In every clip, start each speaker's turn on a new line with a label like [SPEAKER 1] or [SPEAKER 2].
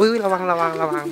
[SPEAKER 1] อุ้ยระวังระวังระวัง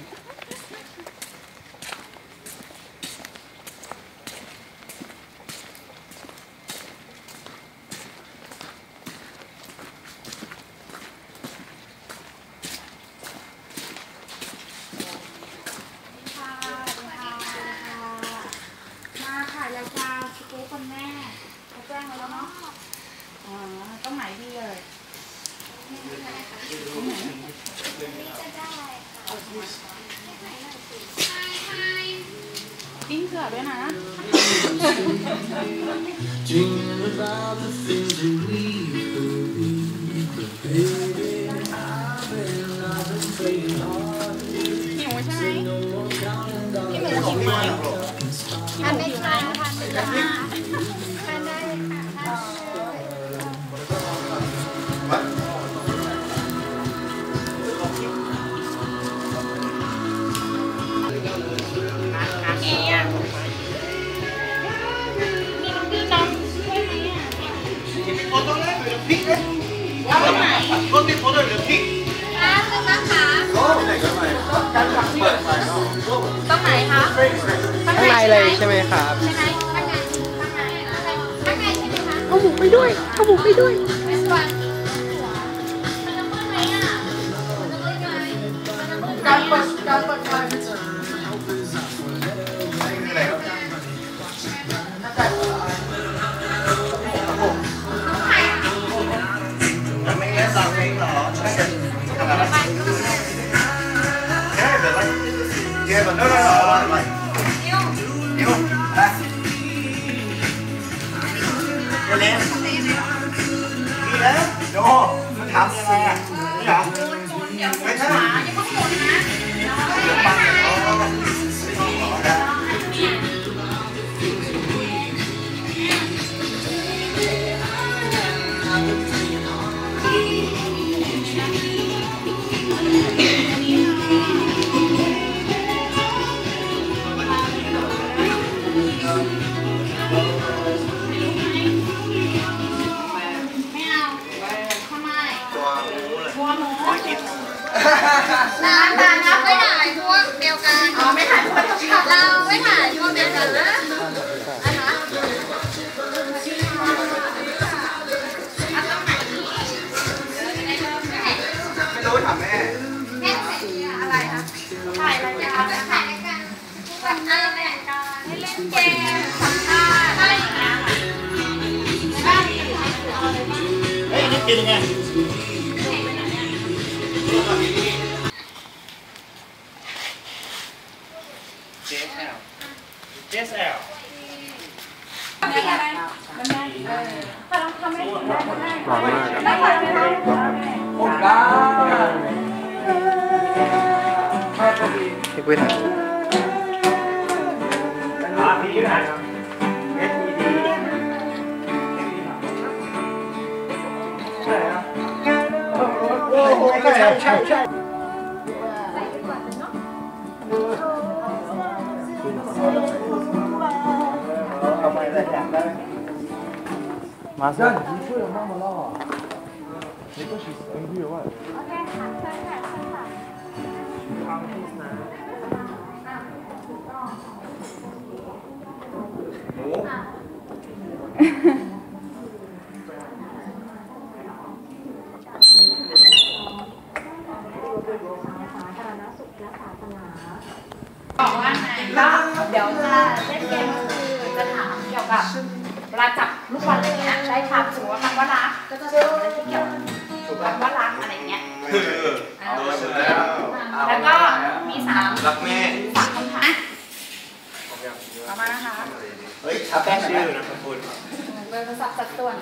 [SPEAKER 2] ไหนก็
[SPEAKER 3] ติดโพสต์เหลือพริก
[SPEAKER 2] คะคือนะคะ
[SPEAKER 3] โอ้ไหนก็ไปการทำเปิดไฟเนาะ
[SPEAKER 2] ตรงไหนคะ
[SPEAKER 1] ข้างในเลยใช่ไหมครับ
[SPEAKER 2] ใช่ไหมข้างในข้างในข้างในใช่ไหมคะ
[SPEAKER 1] เอาหมูไปด้วยเอาหมูไปด้วย
[SPEAKER 2] ไม่สว่างมันจะมืดไหมอะมันจะมืดไหมมันจะมืดไหม
[SPEAKER 3] การเปิ
[SPEAKER 2] อะ
[SPEAKER 3] ดการเปิดไฟ เดี๋ยวมันอะไรอะไรนิ้วฮ เฮ้ บอก
[SPEAKER 2] ว่าไงก็เดี๋ยวจะเล่นเกมก็คือจะถามเกี่ยวกับเวลาจับลูกบอลอะไรเงี้ยได้คำสมมติว่าคำว่ารักก็จะถามอะไรที่เกี่ยวกับคำว่ารักอะไรเงี้ย
[SPEAKER 3] คือโดนแล้ว
[SPEAKER 2] แล้วก็มีสาม
[SPEAKER 3] รักแม่
[SPEAKER 2] สามคำถามต่อมานะคะ
[SPEAKER 3] เฮ้ยทับแป้งชื่อนะคุณ
[SPEAKER 2] เบอร์โทรศัพท์สัดส่วน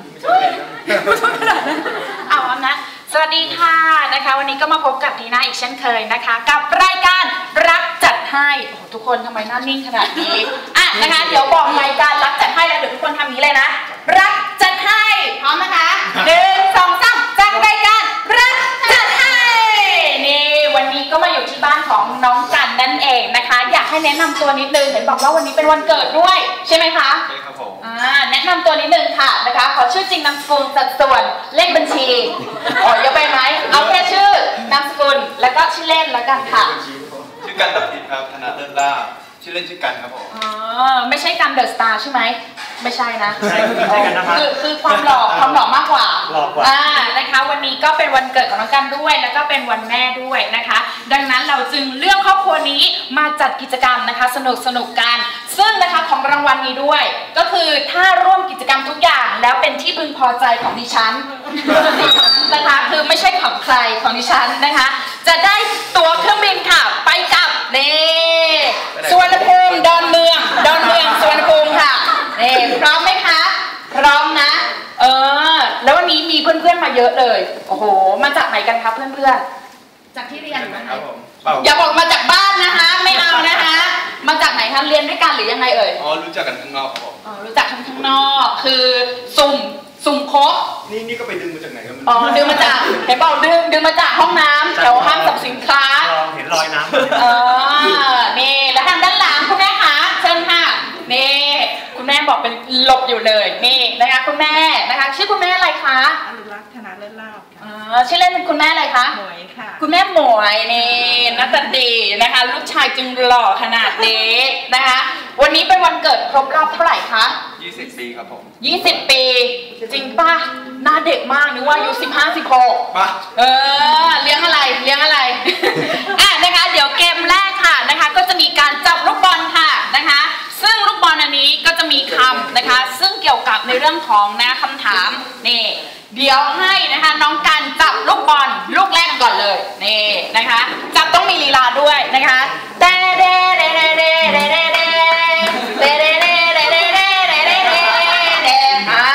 [SPEAKER 2] เอาอันนะสวัสดีค่ะนะคะ วันนี้ก็มาพบกับทีน่าอีกเช่นเคยนะคะ กับรายการรักจัดให้โอ้โหทุกคนทำไมหน้านิ่งขนาดนี้อะนะคะ เดี๋ยวบอกรายการรักจัด นำตัวนิดนึงเห็นบอกว่าวันนี้เป็นวันเกิดด้วย ใช่ไหมคะ
[SPEAKER 4] ใช่ครับผม
[SPEAKER 2] อ่าแนะนำตัวนิดนึงค่ะนะคะ ขอชื่อจริงนามสกุลสัดส่วนเลขบัญชีอ๋อเยอะไปไหมเอาแค่ชื่อนามสกุลแล้วก็ชื่อเล่นแล้วกันค่ะ
[SPEAKER 4] ชื่อกันตับติดครับธนาเลิศล่าภ ชื่อเล่นชื่อกันครับผม
[SPEAKER 2] อ๋อ ไม่ใช่กันเดอะสตาร์ใช่ไหม ไม่ใช่นะ
[SPEAKER 3] ใช่ไม่ใช่กันนะครับ
[SPEAKER 2] คือคือความหล่อความหล่อมากกว่า
[SPEAKER 3] หล่อกว่า
[SPEAKER 2] อ่านะคะวันนี้ก็เป็นวันเกิดของน้องกันด้วย แล้วก็เป็นวันแม่ด้วยนะคะ ดังนั้นเราจึงเลือกครอบครัวนี้มาจัดกิจกรรมนะคะ สนุกสนุกกัน ซึ่งนะคะของรางวัลนี้ด้วย ก็คือถ้าร่วมกิจกรรมทุกอย่างแล้วเป็นที่พึงพอใจของดิฉันนะคะคือไม่ใช่ของใครของดิฉันนะคะ จะได้ตั๋วเครื่องบินค่ะ ไปกับนี่สวนภูมิดอนเมือง ดอนเมืองสวนภูมิค่ะนี่พร้อมไหมคะ พร้อมนะ เออ แล้ววันนี้ มีเพื่อนๆมาเยอะเลย โอ้โห มาจากไหนกันคะเพื่อนๆ จากที่เรียน
[SPEAKER 4] ครับผมเปล่า
[SPEAKER 2] อย่าบอกมาจากบ้านนะคะ ไม่เอานะคะ มาจากไหนคะเรียนด้วยกันหรือยังไงเอ่ย
[SPEAKER 4] อ๋อ รู้จักกันข้างนอกครับผม
[SPEAKER 2] อ๋อ รู้จักข้างนอก คือสุ่ม สุ่มคบ
[SPEAKER 4] นี่นี่ก็ไปดึงมาจากไหนกัน
[SPEAKER 2] อ๋อ ดึงมาจากเห็นบอกดึง ดึงมาจากห้องน้ำแถวห้างสรรพสินค้า
[SPEAKER 3] ลองเห็นรอยน้ำ
[SPEAKER 2] เออนี่แล้วทางด้านหลังคุณแม่คะเชิญค่ะนี่คุณแม่ บอกเป็นหลบอยู่เลยนี่นะคะคุณแม่นะคะชื่อคุณแม่อะไรคะ
[SPEAKER 5] อนุรักษ์ธนาเลิศลาบค่ะ
[SPEAKER 2] อ๋อชื่อเล่นเป็นคุณแม่อะไรคะ
[SPEAKER 5] หมวยค่ะ
[SPEAKER 2] คุณแม่หมวยนี่หนัตดีนะคะลูกชายจึงหล่อขนาดนี้นะคะ วันนี้เป็นวันเกิดครบรอบเท่าไหร่คะ
[SPEAKER 4] 20 ปีครับผม
[SPEAKER 2] 20 ปี จริงป่ะหน้าเด็กมากนึกว่าอายุ15 16
[SPEAKER 4] ปะ
[SPEAKER 2] เออเลี้ยงอะไรเลี้ยงอะไร ก็จะมีคำนะคะ ซึ่งเกี่ยวกับในเรื่องของนะคำถามนี่เดี๋ยวให้นะคะน้องกันจับลูกบอลลูกแรกก่อนเลยนี่นะคะ จับต้องมีลีลาด้วยนะคะเด้เด้เด้เด้เด้เด้เด้เด้เด้เด้เด้เด้เด้เด้เด้เด้เดอ่า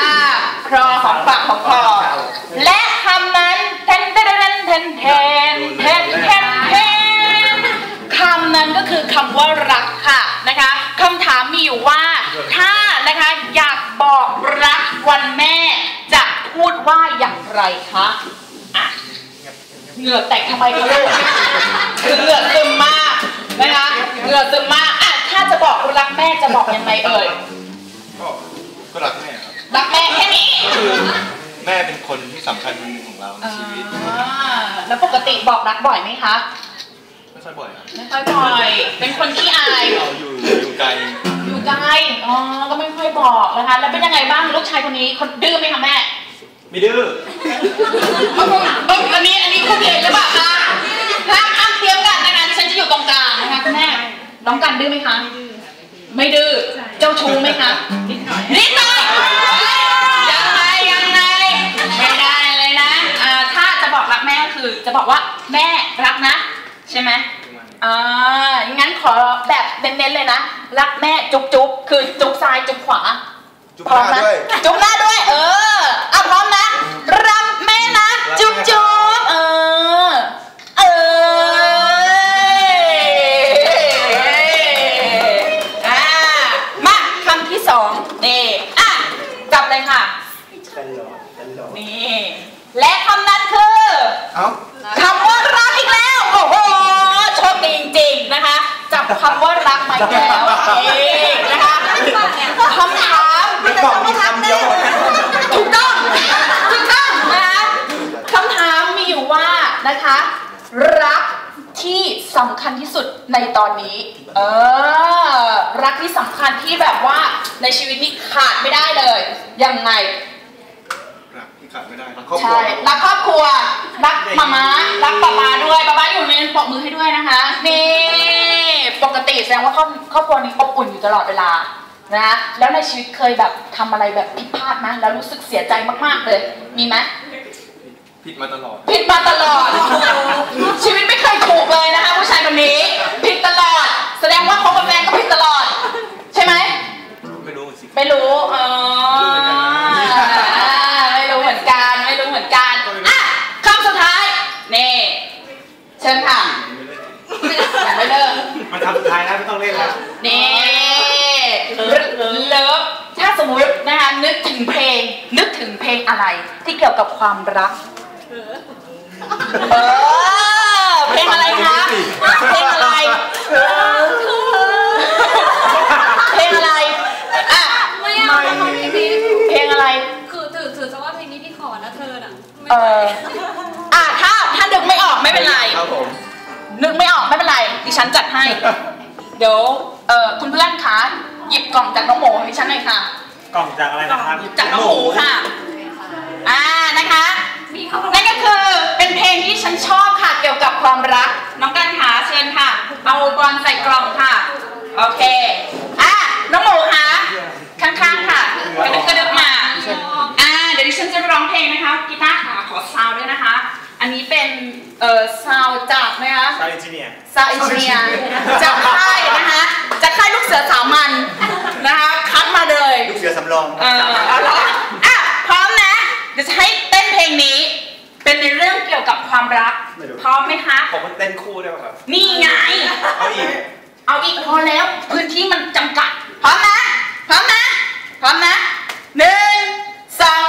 [SPEAKER 2] ครอของปากของคอและคำนั้เทนเทนเทนเทนเทนเทนเทนเทนคำนั้นก็คือคำว่ารักค่ะนะคะคำถามมีอยู่ว่า ถ้านะคะอยาก บอกรักวันแม่ จะพูดว่าอย่างไรคะอะเหงื่อแตกทำไมกันลูกคือเหงื่อซึมมากนะคะเหงื่อซึมมากอะถ้าจะบอกรักแม่จะบอกยังไงเอ่ย
[SPEAKER 4] ก็ก็รักแม่ครับ
[SPEAKER 2] รักแม่แค่นี้
[SPEAKER 4] คือแม่เป็นคนที่สำคัญคนหนึ่งของเราในชีวิต
[SPEAKER 2] อ่าแล้วปกติบอกรักบ่อยไหมคะ
[SPEAKER 4] ไม่ค่อยบ่อยครับ
[SPEAKER 2] ไม่ค่อยบ่อย เป็นคนขี้อาย
[SPEAKER 4] เราอยู่อยู่ไกล
[SPEAKER 2] อยู่ไกลอ๋อ ก็ไม่ค่อยบอกนะคะ แล้วเป็นยังไงบ้างลูกชายคนนี้คนดื้อไหมคะแม่
[SPEAKER 4] ไม่ดื้อ
[SPEAKER 2] เอ้าเอ้าอันนี้อันนี้คุณเห็นหรือเปล่าคะห้ามห้ามเตรียมกันนะคะดิฉันจะอยู่ตรงกลางนะคะคุณแม่ น้องกันดื้อไหมคะ ไม่ดื้อ เจ้าชู้ไหมคะ
[SPEAKER 5] นิดหน่อย
[SPEAKER 2] นิดหน่อยยังไงยังไงไม่ได้เลยนะ อ่า ถ้าจะบอกรักแม่ก็คือจะบอกว่าแม่รักนะ ใช่ไหม อ่างั้นขอแบบเน้นๆเลยนะ รักแม่จุ๊บจุ๊บคือจุ๊บซ้ายจุ๊บขวา
[SPEAKER 4] จุ๊บหน้าด้วย
[SPEAKER 2] จุ๊บหน้า แล้วนี่นะคะคำถาม
[SPEAKER 3] มันบอกมีคำเดียวหมดนะ
[SPEAKER 2] ถูกต้องถูกต้องนะคะคำถามมีอยู่ว่านะคะ รักที่สำคัญที่สุดในตอนนี้ เออ รักที่สำคัญที่แบบว่าในชีวิตนี้ขาดไม่ได้เลย ยังไง
[SPEAKER 4] รักที่ขาดไม่ได้รักครอบครัว
[SPEAKER 2] ใช่รักครอบครัว รักมาม้ารักป๊าป๊าด้วยป๊าป๊าอยู่ในปรบมือให้ด้วยนะคะนี่ปกติ แสดงว่าครอบครอบครัวนี้อบอุ่นอยู่ตลอดเวลานะแล้วในชีวิตเคยแบบทำอะไรแบบผิดพลาดไหมแล้วรู้สึกเสียใจมากๆเลยมีไหม
[SPEAKER 4] ผิดมาตลอด
[SPEAKER 2] ผิดมาตลอด ชีวิตไม่เคยถูกเลยนะคะผู้ชายคนนี้ ผิดตลอด แสดงว่าคบกับแฟนก็ผิดตลอด ใช่ไหม
[SPEAKER 4] ไม่รู้สิ
[SPEAKER 2] ไม่รู้เออ สุดท้ายนะไม่
[SPEAKER 3] ต้องเล่นแล้ว
[SPEAKER 2] นี่เลิฟถ้าสมมตินะคะนึกถึงเพลง นึกถึงเพลงอะไรที่เกี่ยวกับความรักเพลงอะไรคะเพลงอะไรเพลงอะไรอะไม่เอาเพลงอะไร
[SPEAKER 1] คือถือถือซะว่า
[SPEAKER 2] เพลงนี้พี่ขอนะเธอน่ะเอออะถ้าถ้านึกไม่ออกไม่เป็นไร
[SPEAKER 4] ครับผม
[SPEAKER 2] นึกไม่ออกไม่เป็นไรดิฉันจัดให้ เดี๋ยวเอ่อคุณเพื่อนคะหยิบกล่องจากน้องหมูให้ดิฉันหน่อยค่ะ
[SPEAKER 3] กล่องจากอะไรนะครับ
[SPEAKER 2] จากน้องหมูค่ะ อ่านะคะนั่นก็คือเป็นเพลงที่ฉันชอบค่ะเกี่ยวกับความรัก น้องกันหาเชิญค่ะ เอาบอลใส่กล่องค่ะ โอเคอะน้องหมูคะข้างๆค่ะกระดึบกระดึบมาอ่าเดี๋ยวดิฉันจะร้องเพลงนะคะกีตาร์ขาขอซาวด์ด้วยนะคะ อันนี้เป็นเอ่อซาวด์จากไหมคะ
[SPEAKER 3] ซาวด์เอนจิเนียร์
[SPEAKER 2] ซาวอินเนียจากค่ายนะคะจากค่ายลูกเสือสามัญนะคะคัดมาเลย
[SPEAKER 3] ลูกเสือสำรอง
[SPEAKER 2] เออเอาละอะพร้อมนะเดี๋ยวจะให้เต้นเพลงนี้ เป็นในเรื่องเกี่ยวกับความรัก พร้อมไหมคะ
[SPEAKER 4] ผมมันเต้นคู่ได้ป่ะครับ
[SPEAKER 2] นี่ไง
[SPEAKER 4] เอาอีก
[SPEAKER 2] เอาอีกพอแล้วพื้นที่มันจำกัด พร้อมนะพร้อมนะพร้อมนะหนึ่งสอง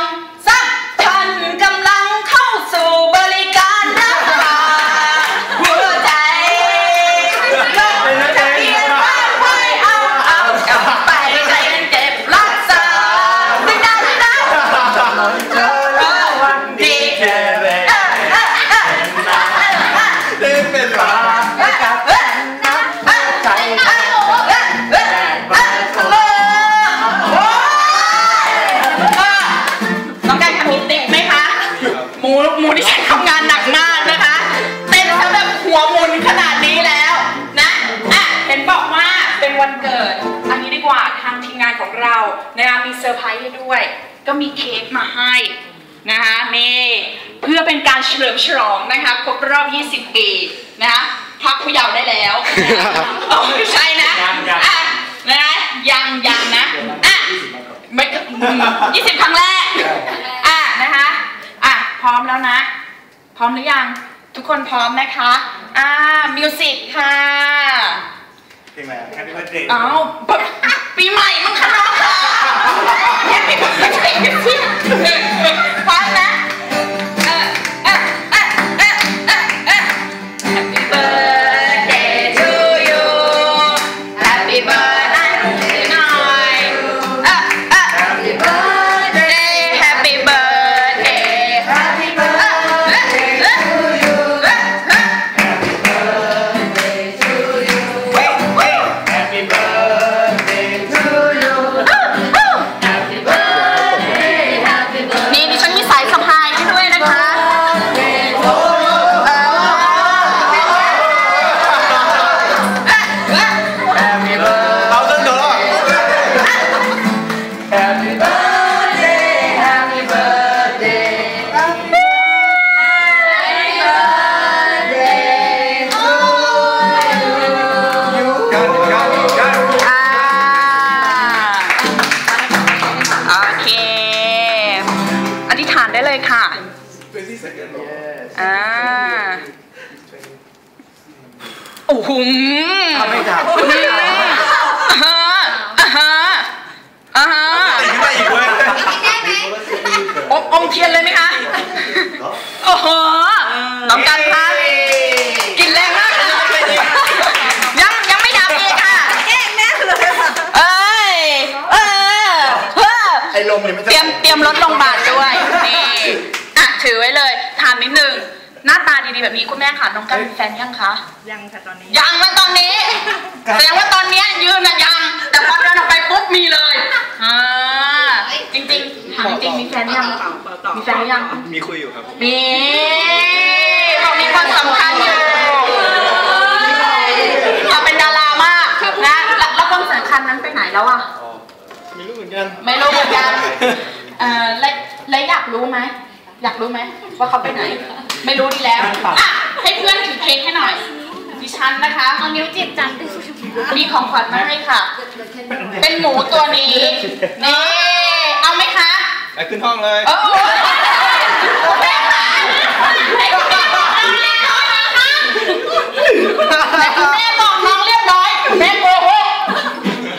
[SPEAKER 2] ด้วย ก็มีเค้กมาให้นะคะนี่เพื่อเป็นการเฉลิมฉลองนะคะครบรอบ 20 ปีนะคะพักผู้เยาว์ได้แล้วอ๋อไม่ใช่นะ
[SPEAKER 3] ยังยัง
[SPEAKER 2] อะนะยังยังนะอะไม่ยี่สิบครั้งแรกอะนะคะอะพร้อมแล้วนะ พร้อมหรือยัง ทุกคนพร้อมนะคะ อ่ามิวสิกค่ะ
[SPEAKER 3] เพลงอะไรแฮปปี้เบิร์ดเดย์
[SPEAKER 2] เอาวปีใหม่มึงคะน้องค่ะแฮปปี้เบิร์ดเดย์ ตาดีๆแบบนี้คุณแม่ค่ะน้องกันมีแฟนยังคะ
[SPEAKER 5] ยังค่ะตอนนี้
[SPEAKER 2] ยังมาตอนนี้แสดงว่าตอนเนี้ยยืนอะยัง แต่พอเดินออกไปปุ๊บมีเลยอ่าจริงๆถามจริงๆมีแฟนยังมีแฟนหรือยัง
[SPEAKER 4] มีคุยอยู่ครับ
[SPEAKER 2] มีเขามีความสำคัญอยู่อยากเป็นดารามากนะแล้วแล้วความสำคัญนั้นไปไหนแล้วอะ
[SPEAKER 4] มีลูกเหมือนกัน
[SPEAKER 2] ไม่รู้เหมือนกันเอ่อและและอยากรู้ไหมอยากรู้ไหมว่าเขาไปไหน ไม่รู้ดีแล้วอะให้เพื่อนถือเค้กให้หน่อยดิฉันนะคะ
[SPEAKER 6] เอานิ้วจิบจัง
[SPEAKER 2] มีของขวัญมาให้ค่ะ เป็นหมูตัวนี้นี่เอาไหมคะ
[SPEAKER 4] ไปขึ้นห้องเลย
[SPEAKER 2] เออโอ้ยแม่ค่ะให้คุณแม่บอกน้องเรียบร้อยนะคะให้คุณแม่บอกน้องเรียบร้อยแม่โกหก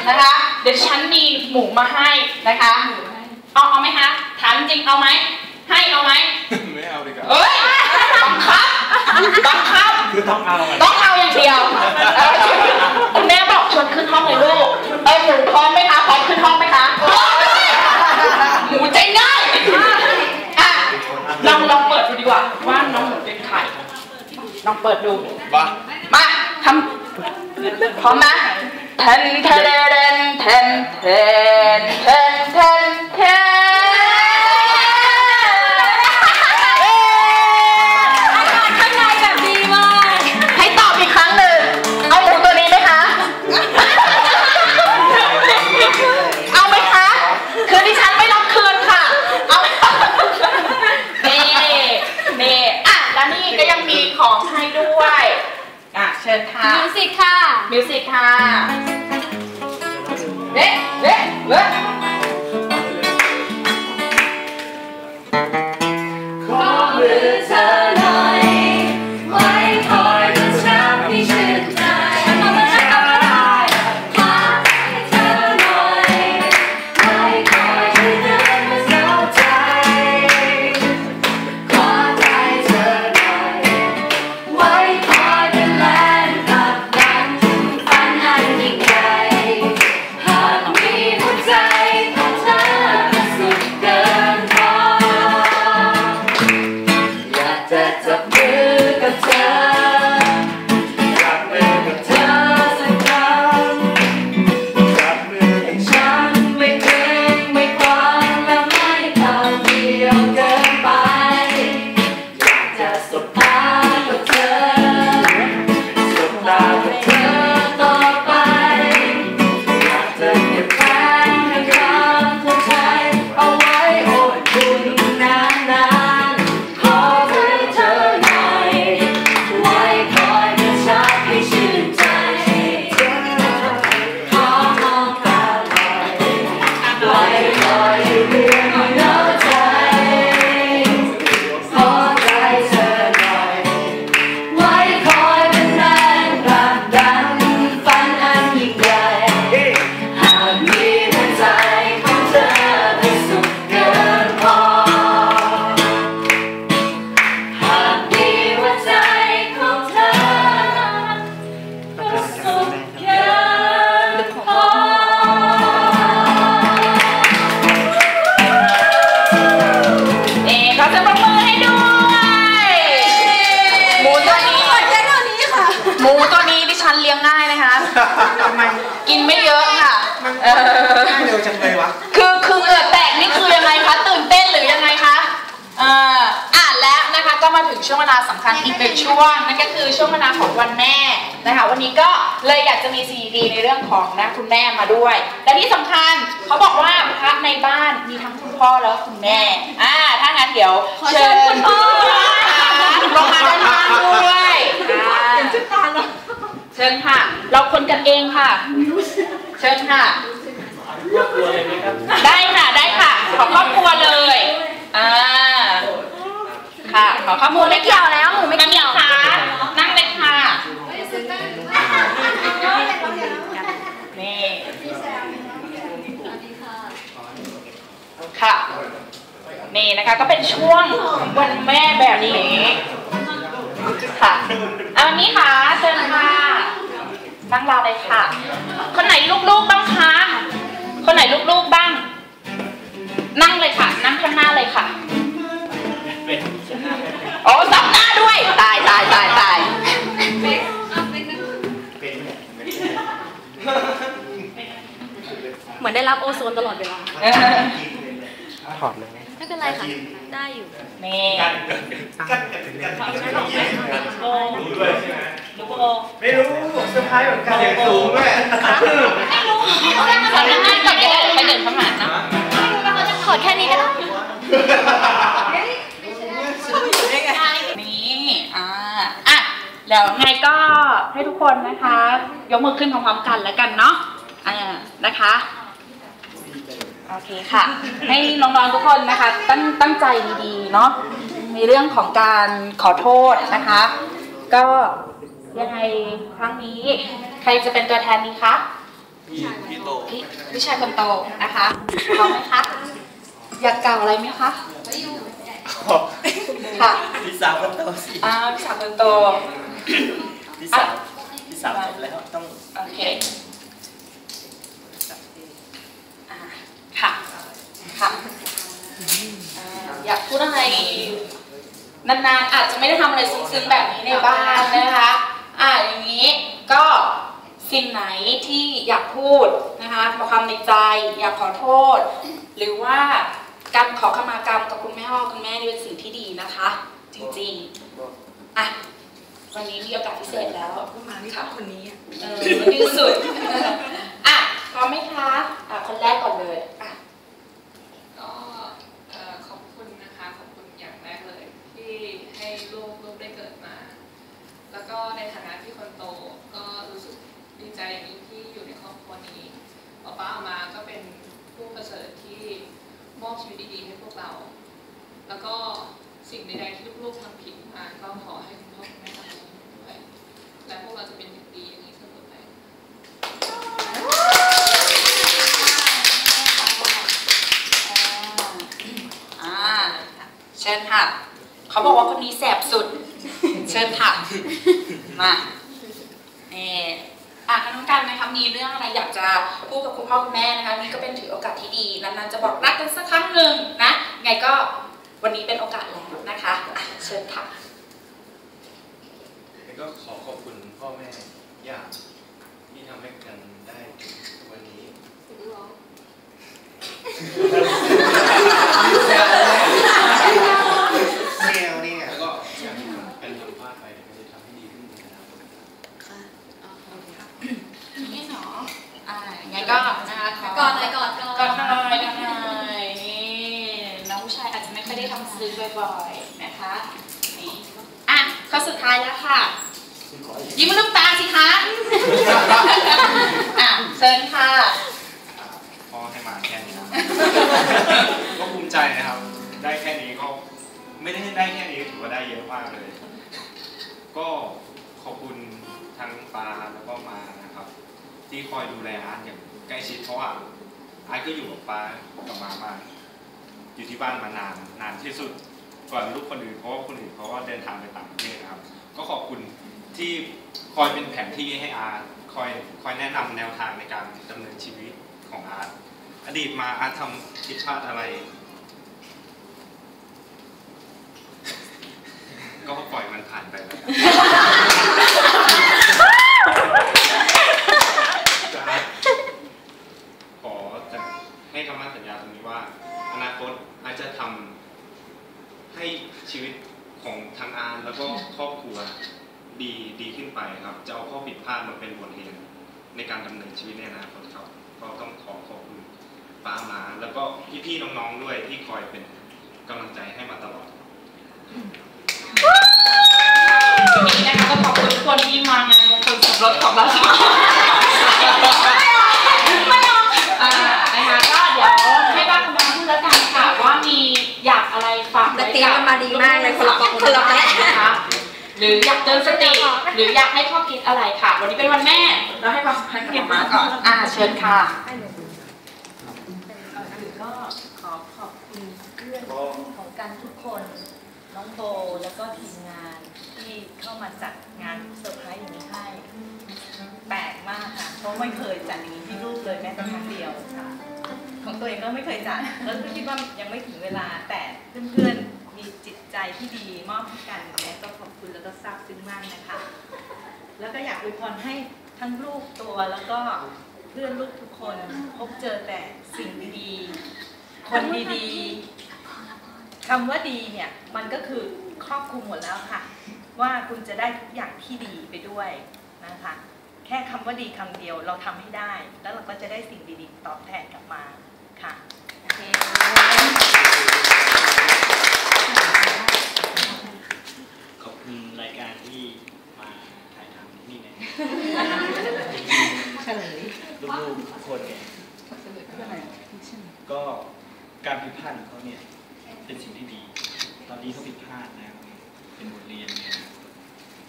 [SPEAKER 2] นะคะ เดี๋ยวฉันมีหมูมาให้นะคะเอาเอาไหมคะถามจริงเอาไหมให้เอาไหม
[SPEAKER 4] ไม่เอาดีกว่า
[SPEAKER 2] เอ้ยบัง คับบังคับ
[SPEAKER 3] คือต้องเอา
[SPEAKER 2] ต้องเอาอย่างเดียวคุณแม่บอกชวนขึ้นห้องเลยลูกเออหนูพร้อมไหมคะพร้อมขึ้นห้องไหมคะพร้อมหมูใจง่ายอ่ลองลองเปิดดูดีกว่าว่า
[SPEAKER 1] น้องหมูเป็นใครลองเปิดดูมามาทำพ
[SPEAKER 2] ร้อมไห
[SPEAKER 1] มเทน
[SPEAKER 2] เทนแทนเทนเทนเทนแทน วันนี้ก็เลยอยากจะมีซีดีในเรื่องของนะคุณแม่มาด้วย และที่สำคัญเขาบอกว่าพระในบ้านมีทั้งคุณพ่อแล้วก็คุณแม่ อ่า ถ้างั้นเดี๋ยว
[SPEAKER 1] ขอเชิญคุณพ่อ
[SPEAKER 2] ลงมาด้านล่างด้วยอ่าเชิญค่ะ เราคนกันเองค่ะ เชิญค่ะ ได้ค่ะได้ค่ะ ขอครอบครัวเลย อ่า ค่ะ ขอข้อมูล
[SPEAKER 1] ไม่เกี่ยวแล้วหมูไม่เกี่ยว
[SPEAKER 2] ค่ะนั่งเลยค่ะ นี่ ค่ะ นี่นะคะก็เป็นช่วงวันแม่แบบนี้ ค่ะเอานี้ค่ะเชิญค่ะนั่งรอเลยค่ะ คนไหนลูกๆบ้างคะ คนไหนลูกๆบ้าง นั่งเลยค่ะ นั่งข้างหน้าเลยค่ะโอ้ซับหน้าด้วย ตายตายตายตาย
[SPEAKER 1] เหมือนได้รับโอโซนตลอดเวลา
[SPEAKER 6] ถอดเลย
[SPEAKER 1] ไม่เป็นไรค่ะ ได้อยู่
[SPEAKER 2] นี่
[SPEAKER 3] กันกันกันกัน
[SPEAKER 2] โบลูกโบ
[SPEAKER 3] ไม่รู้เซอร์ไพรส์เหมือนกันเสียงสูงด้วย
[SPEAKER 2] ไม่รู้เขาได้มาสอนนั่งก่อนก็ได้เดี๋ยวไปเดินเข้ามาเนาะ
[SPEAKER 1] ขอแค่นี้ก็ได้
[SPEAKER 2] นี่อ่าอะเดี๋ยวไงก็ให้ทุกคนนะคะ ยกมือขึ้นพร้อมๆกันแล้วกันเนาะอ่านะคะ โอเคค่ะ ให้น้องๆทุกคนนะคะ ตั้งตั้งใจดีๆเนาะในเรื่องของการขอโทษนะคะ ก็ยังไงครั้งนี้ ใครจะเป็นตัวแทนนี้คะ
[SPEAKER 4] พี่โต
[SPEAKER 2] พี่พี่ชายคนโตนะคะพร้อมไหมคะอยากกล่าวอะไรไหมคะค่ะ
[SPEAKER 7] พี่สาวคนโตสิ
[SPEAKER 2] อ่าพี่สาวคนโต
[SPEAKER 7] พี่สาวพี่สาวจบแล้วต้อง
[SPEAKER 2] โอเคอ่า ค่ะ ค่ะอ่าอยากพูดอะไรนานๆอาจจะไม่ได้ทำอะไรซึ้งๆแบบนี้ในบ้านนะคะ อ่าอย่างนี้ก็สิ่งไหนที่อยากพูดนะคะบอกความในใจ อยากขอโทษ หรือว่าการขอขมากรรมกับคุณแม่พ่อคุณแม่นี่เป็นสิ่งที่ดีนะคะ จริงๆอะวันนี้มีโอกาสพิเศษแล้ว
[SPEAKER 5] มาที่ค่ะคนนี้อะ
[SPEAKER 2] เออมันดีสุดอะ พร้อมไหมคะอะคนแรกก่อนเลยอะ
[SPEAKER 8] ก็เอ่อขอบคุณนะคะ ขอบคุณอย่างแรกเลย ที่ให้ลูกลูกได้เกิดมา แล้วก็ในฐานะที่คนโตก็รู้สึกดีใจอย่างยิ่งที่อยู่ในครอบครัวนี้ป้าป้าเอามาก็เป็นผู้ประเสริฐที่มอบชีวิตดีๆให้พวกเรา แล้วก็สิ่งใดๆที่ลูกๆทำผิดมา ก็ขอให้คุณพ่อคุณแม่ทำดีด้วยและพวกเราจะเป็นเด็กดีอย่างนี้เสมอไป
[SPEAKER 2] อ่าเชิญค่ะ เขาบอกว่าคนนี้แสบสุด เชิญค่ะ มาเอออะน้องกันนะคะมีเรื่องอะไรอยากจะพูดกับคุณพ่อคุณแม่นะคะนี่ก็เป็นถือโอกาสที่ดีนานๆจะบอกรักกันสักครั้งหนึ่งนะไงก็วันนี้เป็นโอกาสแล้วนะคะอะเชิญค่ะ
[SPEAKER 4] แล้วก็ขอขอบคุณพ่อแม่ย่าที่ทำให้กันได้ถึงวันนี้
[SPEAKER 3] เซลเนี่ย
[SPEAKER 4] แล้วก็อยากให้เป็นทำพลาดไปก็จะทำให้ดีขึ้นในอนาคต
[SPEAKER 2] นี่เนาะอ่าไงก็นะคะข
[SPEAKER 1] ก่อนเลยก่อนก่อน
[SPEAKER 2] ก่อนหน่อยก่อนหน่อยนี่น้องผู้ชายอาจจะไม่ค่อยได้ทำซื้อบ่อยๆนะคะนี่อะข้อสุดท้ายแล้วค่ะ ยิ้มลูกตาสิคะ อะเชิญค่ะ
[SPEAKER 4] พ่อให้มาแค่นี้นะก็ภูมิใจนะครับ ได้แค่นี้ก็ไม่ได้ได้แค่นี้ถือว่าได้เยอะมากเลย ก็ขอบคุณทั้งปาแล้วก็มานะครับ ที่คอยดูแลอาร์ตอย่างใกล้ชิดเพราะว่าอาร์ตก็อยู่กับปากับมามาอยู่ที่บ้า นานที่สุดก่อนลูกคนอื่นเพราะว่าคนอื่นเขาก็เดินทางไปต่างประเทศนะครับ ก็ขอบคุณที่คอยเป็นแผนที่ให้อาร์ตคอยคอยแนะนำแนวทางในการดำเนินชีวิตของอาร์ตอดีตมาอาร์ตทำผิดพลาดอะไร ก็ปล่อยมันผ่านไปแล้วกัน จะขอจะให้คำมั่นสัญญาตรงนี้ว่า อนาคตอาจจะทำให้ชีวิตของทางอาร์ตแล้วก็ครอบครัวดีดีขึ้นไปครับ จะเอาข้อผิดพลาดมาเป็นบทเรียนในการดำเนินชีวิตในอนาคตครับก็ต้องขอขอบคุณป้ามาแล้วก็พี่ๆน้องๆด้วยที่คอยเป็นกำลังใจให้มาตลอด
[SPEAKER 2] วันนี้นะคะก็ขอบคุณทุกคนที่มางานมงคลสมรสของเราไม่เอาอ่านะคะก็เดี๋ยวให้บ้านคำพูดแล้วกันค่ะว่ามีอยากอะไรฝากไว้
[SPEAKER 1] แต่เตรียมมันมาดีมากเลยคนละปอกคนละแปะ
[SPEAKER 2] นะคะห รืออยากเตือนสติ หรืออยากให้ข้อคิดอะไรค่ะ วันนี้เป็นวันแม่ เราให้ความสำคัญกับมาก่อน อ่าเชิญค่ะ
[SPEAKER 5] ก็ขอขอบคุณเพื่อนของกันทุกคน น้องโบแล้วก็ทีมงานที่เข้ามาจัดงานเซอร์ไพรส์อย่างนี้ให้แปลกมากค่ะ เพราะไม่เคยจัดอย่างนี้ที่ลูกเลยแม้แต่ครั้งเดียวค่ะ ของตัวเองก็ไม่เคยจัด แล้วก็คิดว่ายังไม่ถึงเวลาแต่เพื่อนๆมีจิต ใจที่ดีมอบให้กันเนี่ยก็ขอบคุณแล้วก็ซาบซึ้งมากนะคะ แล้วก็อยากอวยพรให้ทั้งลูกตัวแล้วก็เพื่อนลูกทุกคนพบเจอแต่สิ่งดีๆ คนดีๆคำว่าดีเนี่ยมันก็คือครอบคลุมหมดแล้วค่ะ ว่าคุณจะได้ทุกอย่างที่ดีไปด้วยนะคะ แค่คำว่าดีคำเดียวเราทำให้ได้ แล้วเราก็จะได้สิ่งดีๆ ตอบแทนกลับมาค่ะโอเค
[SPEAKER 7] ขอบคุณรายการที่มาถ่ายทำนี่นะลูกๆทุก คนเนี่ยก็การผิดพลาดของเขาเนี่ยเป็นสิ่งที่ดี ตอนนี้เขาผิดพลาดแล้วเป็นบทเรียนเนี่ย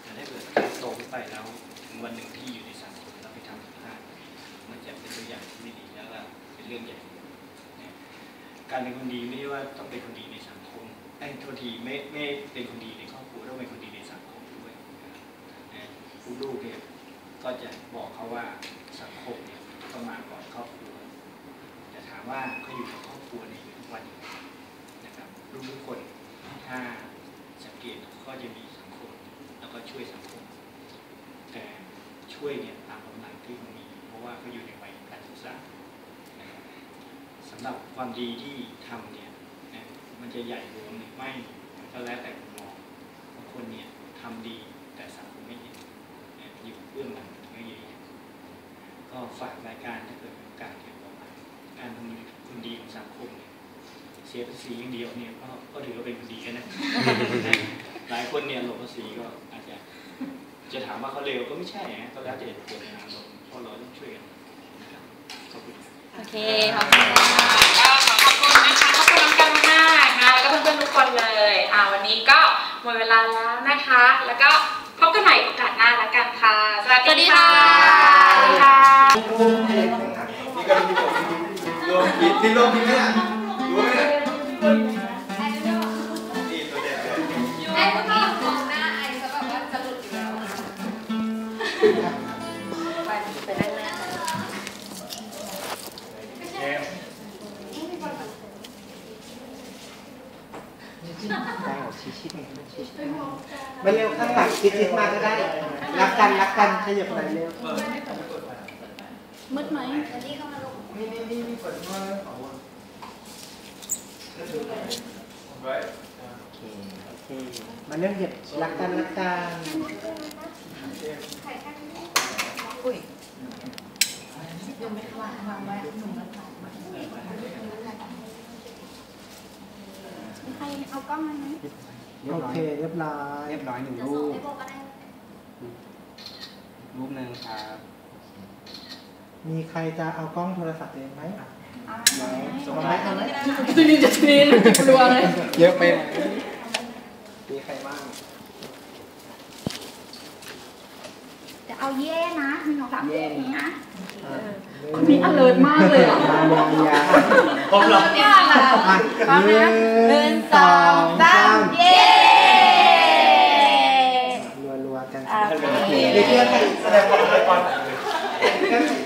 [SPEAKER 7] แต่ถ้าเกิดโตขึ้นไปแล้วถึงวันหนึ่งที่อยู่ในสังคมแล้วไปทำผิดพลาดมันจะเป็นตัวอย่างที่ไม่ดีแล้วก็เป็นเรื่องใหญ่การเป็นคนดีไม่ได้ว่าต้องเป็นคนดีในสังคมไอ้โทษทีไม่ไม่เป็นคนดีในครอบครัวต้องเป็นคนดีในสังคมด้วยลูกเนี่ยก็จะบอกเขาว่าสังคมเนี่ยต้องมาก่อนครอบครัวแต่ถามว่าเขาอยู่กับครอบครัวในทุกวันนี้นะครับลูกทุกคนถ้าส สังเกตก็จะมีสังคม แล้วก็ช่วยสังคม แต่ช่วยเนี่ยตามกำลังที่เขามี เพราะว่าเขาอยู่ในวัยการศึกษานะครับ สำหรับความดีที่ทำเนี่ยนะมันจะใหญ่หลวงหรือไม่ก็แล้วแต่มุมมองบางคนเนี่ยทำดีแต่สังคมไม่เห็นอยู่เบื้องหลังไม่เห็นก็ฝากรายการถ้าเกิดโอกาสเนี่ยบอกว่าการทำคนดีของสังคมเนี่ยเสียภาษีอย่างเดียวเนี่ยก็ก็ถือว่าเป็นคนดีแล้วนะหลายคนเนี่ยหลบภาษีก็อาจจะจะถามว่าเขาเร็วก็ไม่ใช่นะก็แล้วแต่เจตนาเราเพราะเราต้องช่วยกันะครับขอบคุณครับ
[SPEAKER 2] โอเค ขอบคุณค่ะก็ขอขอบคุณนะคะ ขอบคุณน้องกันมากๆนะแล้วก็เพื่อนๆทุกคนเลย อ่าวันนี้ก็หมดเวลาแล้วนะคะ แล้วก็พบกันใหม่โอกาสหน้าแล้วกันค่ะสวัสดีค่ะ สวัสดีค่ะ
[SPEAKER 3] นี่ก็มีผมรวมผิดที่รวมผิดเนี่ย
[SPEAKER 6] ชี้ชิดไงชี้ชิดมาเร็วข้างหลังชิดชิดมาก็ได้ รักกันรักกันขยับหน่อยเร็ว
[SPEAKER 2] มืดไหม
[SPEAKER 6] นี่นี่นี่นี่เปิดมาโอเคโอเคมาเริ่มเหยียบรักกันรักกัน
[SPEAKER 5] ยังไม่ว่างวางไว้หนุ่มมาถ่าย
[SPEAKER 2] ใครเอากล้องมาไหม
[SPEAKER 6] โอเคเรียบร้อย
[SPEAKER 9] เรียบร้อยหนึ่งรูปรูปหนึ่งครับ
[SPEAKER 6] มีใครจะเอากล้องโทรศัพท์เองไหมส่งมาไหมเอาไหม
[SPEAKER 2] จะนี่จะนี่รัวเลย
[SPEAKER 9] เยอะไปไหมมีใครบ้าง
[SPEAKER 2] จะเอาเย่นะมีของสาม
[SPEAKER 9] เย่
[SPEAKER 2] เย่นะ
[SPEAKER 6] อ่า
[SPEAKER 2] คนนี้ alert มากเลยอะ
[SPEAKER 6] มายายา
[SPEAKER 3] ผมเหรอ
[SPEAKER 2] มากอะ
[SPEAKER 6] อะ
[SPEAKER 2] พร้อม
[SPEAKER 6] ห
[SPEAKER 2] นะ
[SPEAKER 6] นึ่งสองสาม
[SPEAKER 2] เย่
[SPEAKER 6] รัวๆกัน
[SPEAKER 2] อะ
[SPEAKER 6] เดี๋ยวเพื่อนใ